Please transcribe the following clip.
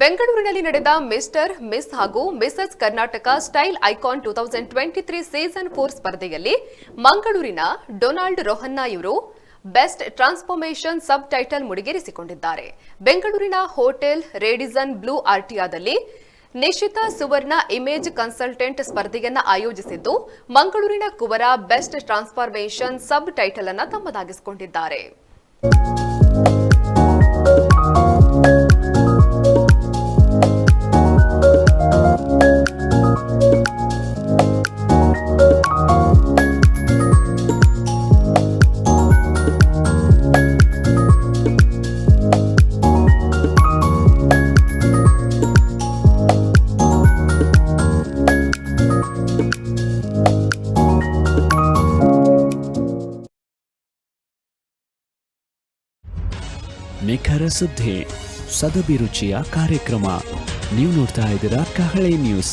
ಬೆಂಗಳೂರಿನಲ್ಲಿ ನಡೆದ mister, miss ಹಾಗೂ Mrs Karnataka style icon two thousand twenty three season four ಸ್ಪರ್ಧೆಯಲ್ಲಿ ಮಂಗಳೂರಿನ ಡೊನಾಲ್ಡ್ ರೋಹನ್ನ ಇವರು ಬೆಸ್ಟ್ ಟ್ರಾನ್ಸ್ಫಾರ್ಮೇಷನ್ ಸಬ್ ಟೈಟಲ್ ಮುಡಿಗೇರಿಸಿಕೊಂಡಿದ್ದಾರೆ. ಬೆಂಗಳೂರಿನ ಹೋಟೆಲ್ ರೇಡಿಸನ್ ಬ್ಲೂ ಆರ್ಟಿಯಾದಲ್ಲಿ ನಿಶಿತಾ ಸುವರ್ಣ ಇಮೇಜ್ ಕನ್ಸಲ್ಟೆಂಟ್ ಸ್ಪರ್ಧೆಯನ್ನು ಆಯೋಜಿಸಿದ್ದು, ಮಂಗಳೂರಿನ ಕುವರ ಬೆಸ್ಟ್ ಟ್ರಾನ್ಸ್ಫಾರ್ಮೇಷನ್ ಸಬ್ ಟೈಟಲ್ ಅನ್ನು ತಮ್ಮದಾಗಿಸಿಕೊಂಡಿದ್ದಾರೆ. ನಿಖರ ಸುದ್ದಿ ಸದಭಿರುಚಿಯ ಕಾರ್ಯಕ್ರಮ ನೀವು ನೋಡ್ತಾ ಇದ್ದೀರಾ ಕಹಳೆ ನ್ಯೂಸ್